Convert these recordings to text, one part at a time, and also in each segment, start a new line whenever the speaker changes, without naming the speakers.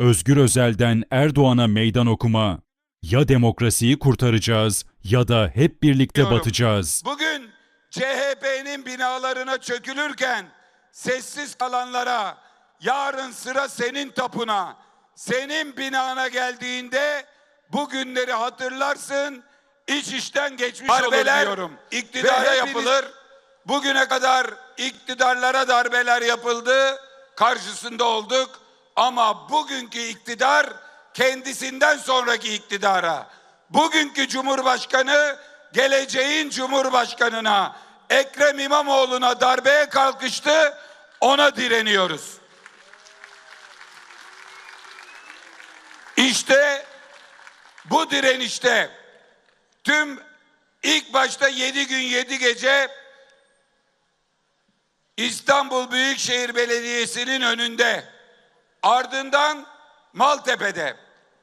Özgür Özel'den Erdoğan'a meydan okuma. Ya demokrasiyi kurtaracağız ya da hep birlikte
Diyorum.
batacağız.
Bugün CHP'nin binalarına çökülürken sessiz kalanlara yarın sıra senin tapuna, senin binana geldiğinde bu günleri hatırlarsın, iş işten geçmiş
Darbeler
olur diyorum. İktidara
ve
yapılır. Bugüne kadar iktidarlara darbeler yapıldı, karşısında olduk. Ama bugünkü iktidar kendisinden sonraki iktidara, bugünkü Cumhurbaşkanı geleceğin Cumhurbaşkanına Ekrem İmamoğlu'na darbeye kalkıştı, ona direniyoruz. İşte bu direnişte tüm ilk başta yedi gün yedi gece İstanbul Büyükşehir Belediyesi'nin önünde ardından Maltepe'de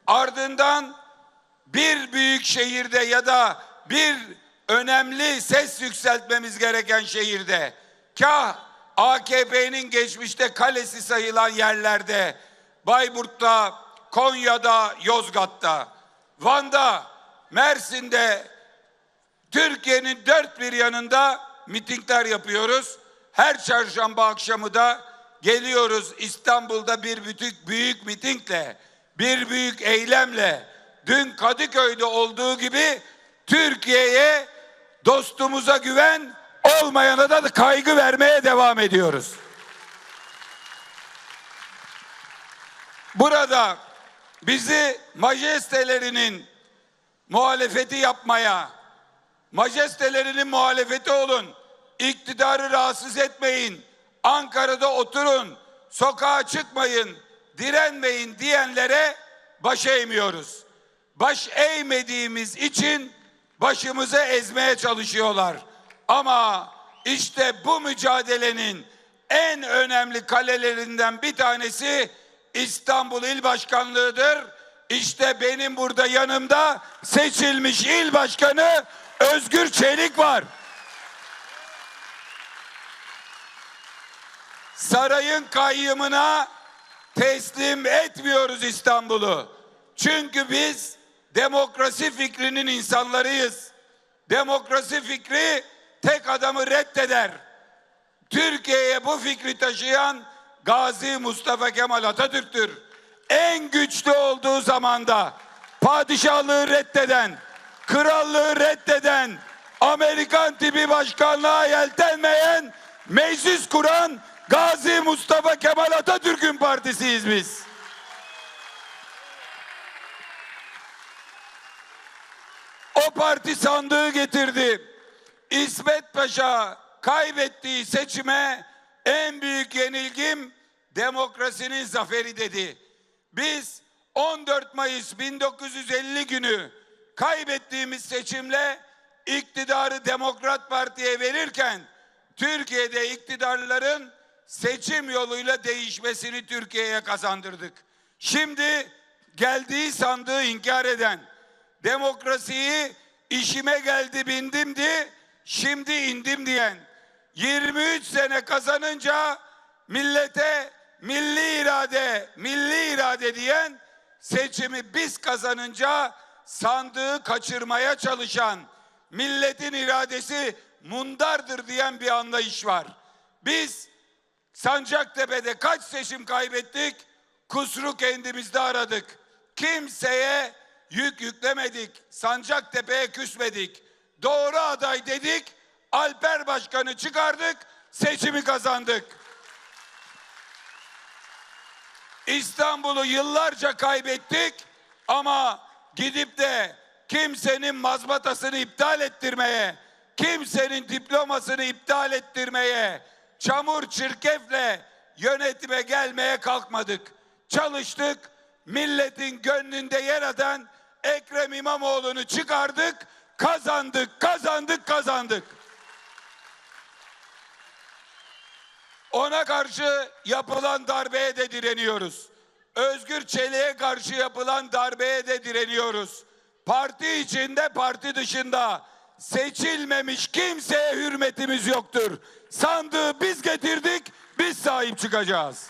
ardından bir büyük şehirde ya da bir önemli ses yükseltmemiz gereken şehirde kah AKP'nin geçmişte kalesi sayılan yerlerde Bayburt'ta, Konya'da, Yozgat'ta, Van'da, Mersin'de Türkiye'nin dört bir yanında mitingler yapıyoruz. Her çarşamba akşamı da geliyoruz İstanbul'da bir büyük, büyük mitingle, bir büyük eylemle, dün Kadıköy'de olduğu gibi Türkiye'ye dostumuza güven, olmayana da kaygı vermeye devam ediyoruz. Burada bizi majestelerinin muhalefeti yapmaya, majestelerinin muhalefeti olun. İktidarı rahatsız etmeyin. Ankara'da oturun. Sokağa çıkmayın. Direnmeyin diyenlere baş eğmiyoruz. Baş eğmediğimiz için başımızı ezmeye çalışıyorlar. Ama işte bu mücadelenin en önemli kalelerinden bir tanesi İstanbul İl Başkanlığı'dır. İşte benim burada yanımda seçilmiş il başkanı Özgür Çelik var. Sarayın kayyımına teslim etmiyoruz İstanbul'u. Çünkü biz demokrasi fikrinin insanlarıyız. Demokrasi fikri tek adamı reddeder. Türkiye'ye bu fikri taşıyan Gazi Mustafa Kemal Atatürk'tür. En güçlü olduğu zamanda padişahlığı reddeden, krallığı reddeden, Amerikan tipi başkanlığa yeltenmeyen, meclis kuran Gazi Mustafa Kemal Atatürk'ün partisiyiz biz. O parti sandığı getirdi. İsmet Paşa kaybettiği seçime en büyük yenilgim demokrasinin zaferi dedi. Biz 14 Mayıs 1950 günü kaybettiğimiz seçimle iktidarı Demokrat Parti'ye verirken Türkiye'de iktidarların seçim yoluyla değişmesini Türkiye'ye kazandırdık. Şimdi geldiği sandığı inkar eden, demokrasiyi işime geldi bindimdi, şimdi indim diyen, 23 sene kazanınca millete milli irade, milli irade diyen, seçimi biz kazanınca sandığı kaçırmaya çalışan, milletin iradesi mundardır diyen bir anlayış var. Biz Sancaktepe'de kaç seçim kaybettik? Kusuru kendimizde aradık. Kimseye yük yüklemedik. Sancaktepe'ye küsmedik. Doğru aday dedik. Alper Başkan'ı çıkardık. Seçimi kazandık. İstanbul'u yıllarca kaybettik ama gidip de kimsenin mazbatasını iptal ettirmeye, kimsenin diplomasını iptal ettirmeye, çamur çirkefle yönetime gelmeye kalkmadık. Çalıştık, milletin gönlünde yer eden Ekrem İmamoğlu'nu çıkardık, kazandık, kazandık, kazandık. Ona karşı yapılan darbeye de direniyoruz. Özgür Çelik'e karşı yapılan darbeye de direniyoruz. Parti içinde, parti dışında seçilmemiş kimseye hürmetimiz yoktur. Sandığı biz getirdik, biz sahip çıkacağız.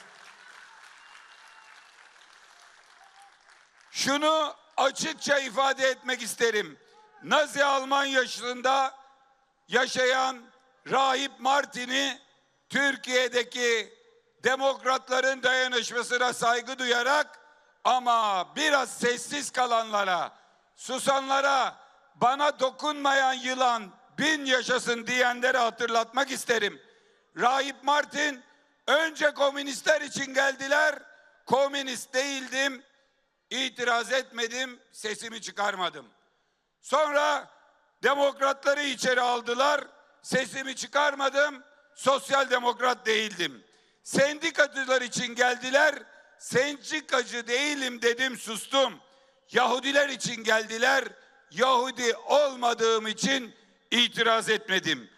Şunu açıkça ifade etmek isterim. Nazi Almanya'sında yaşayan Rahip Martin'i Türkiye'deki demokratların dayanışmasına saygı duyarak ama biraz sessiz kalanlara, susanlara, bana dokunmayan yılan bin yaşasın diyenlere hatırlatmak isterim. Rahip Martin önce komünistler için geldiler, komünist değildim, itiraz etmedim, sesimi çıkarmadım. Sonra demokratları içeri aldılar. Sesimi çıkarmadım. Sosyal demokrat değildim. Sendikacılar için geldiler. Sendikacı değilim dedim sustum. Yahudiler için geldiler. Yahudi olmadığım için itiraz etmedim.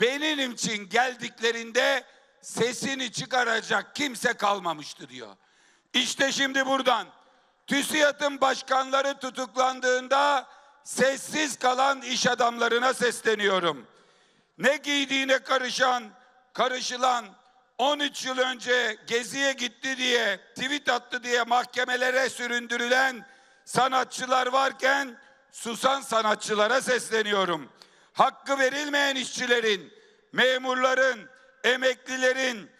Benim için geldiklerinde sesini çıkaracak kimse kalmamıştı diyor. İşte şimdi buradan TÜSİAD'ın başkanları tutuklandığında sessiz kalan iş adamlarına sesleniyorum. Ne giydiğine karışan, karışılan 13 yıl önce geziye gitti diye, tweet attı diye mahkemelere süründürülen sanatçılar varken susan sanatçılara sesleniyorum. Hakkı verilmeyen işçilerin, memurların, emeklilerin,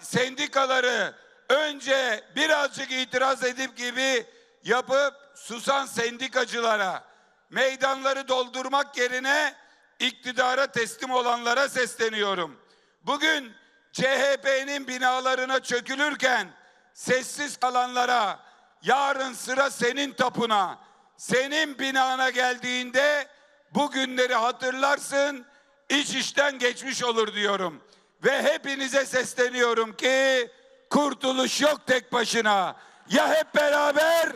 sendikaları önce birazcık itiraz edip gibi yapıp susan sendikacılara, meydanları doldurmak yerine iktidara teslim olanlara sesleniyorum. Bugün CHP'nin binalarına çökülürken sessiz kalanlara yarın sıra senin tapuna, senin binana geldiğinde bu günleri hatırlarsın, iş işten geçmiş olur diyorum. Ve hepinize sesleniyorum ki kurtuluş yok tek başına. Ya hep beraber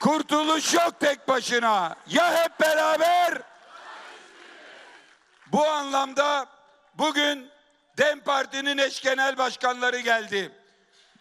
Kurtuluş yok tek başına. Ya hep beraber? Bu anlamda bugün DEM Parti'nin eş genel başkanları geldi.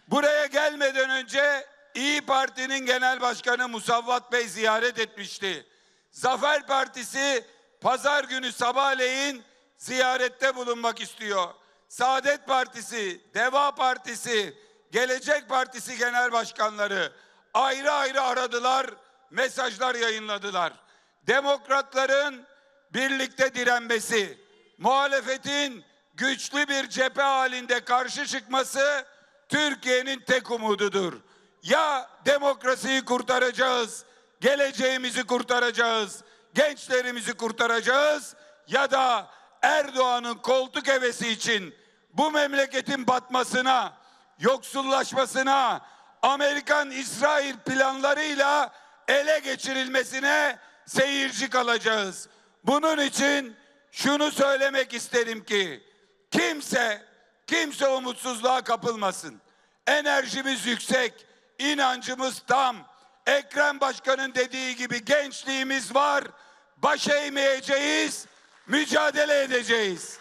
Buraya gelmeden önce İyi Parti'nin genel başkanı Musavvat Bey ziyaret etmişti. Zafer Partisi pazar günü sabahleyin ziyarette bulunmak istiyor. Saadet Partisi, Deva Partisi, Gelecek Partisi genel başkanları ayrı ayrı aradılar, mesajlar yayınladılar. Demokratların birlikte direnmesi, muhalefetin güçlü bir cephe halinde karşı çıkması Türkiye'nin tek umududur. Ya demokrasiyi kurtaracağız, geleceğimizi kurtaracağız, gençlerimizi kurtaracağız ya da Erdoğan'ın koltuk hevesi için bu memleketin batmasına, yoksullaşmasına, Amerikan-İsrail planlarıyla ele geçirilmesine seyirci kalacağız. Bunun için şunu söylemek isterim ki kimse kimse umutsuzluğa kapılmasın. Enerjimiz yüksek, inancımız tam. Ekrem Başkan'ın dediği gibi gençliğimiz var. Baş eğmeyeceğiz, mücadele edeceğiz.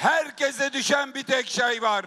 herkese düşen bir tek şey var.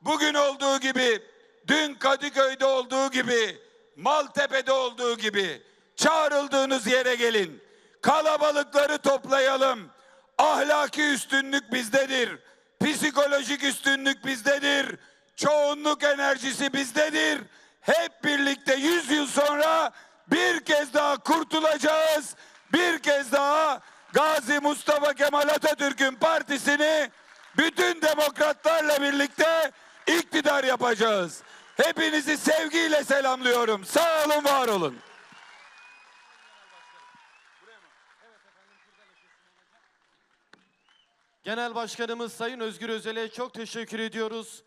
Bugün olduğu gibi, dün Kadıköy'de olduğu gibi, Maltepe'de olduğu gibi çağrıldığınız yere gelin. Kalabalıkları toplayalım. Ahlaki üstünlük bizdedir. Psikolojik üstünlük bizdedir. Çoğunluk enerjisi bizdedir. Hep birlikte 100 yıl sonra bir kez daha kurtulacağız. Bir kez daha Gazi Mustafa Kemal Atatürk'ün partisini bütün demokratlarla birlikte iktidar yapacağız. Hepinizi sevgiyle selamlıyorum. Sağ olun, var olun.
Genel Başkanımız Sayın Özgür Özel'e çok teşekkür ediyoruz.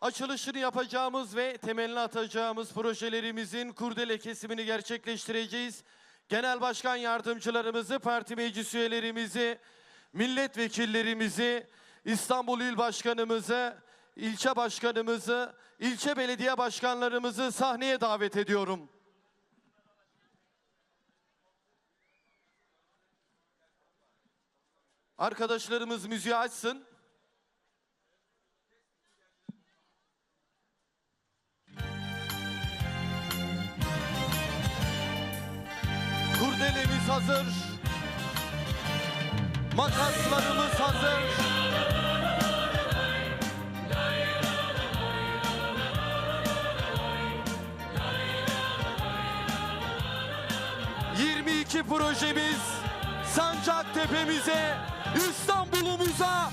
Açılışını yapacağımız ve temelini atacağımız projelerimizin kurdele kesimini gerçekleştireceğiz. Genel Başkan Yardımcılarımızı, parti meclis üyelerimizi, milletvekillerimizi, İstanbul İl Başkanımızı, ilçe başkanımızı, ilçe belediye başkanlarımızı sahneye davet ediyorum. Arkadaşlarımız müziği açsın. Kurdelemiz hazır. Makaslarımız hazır. Yirmi iki projemiz Sancaktepe'mize İstanbul'umuza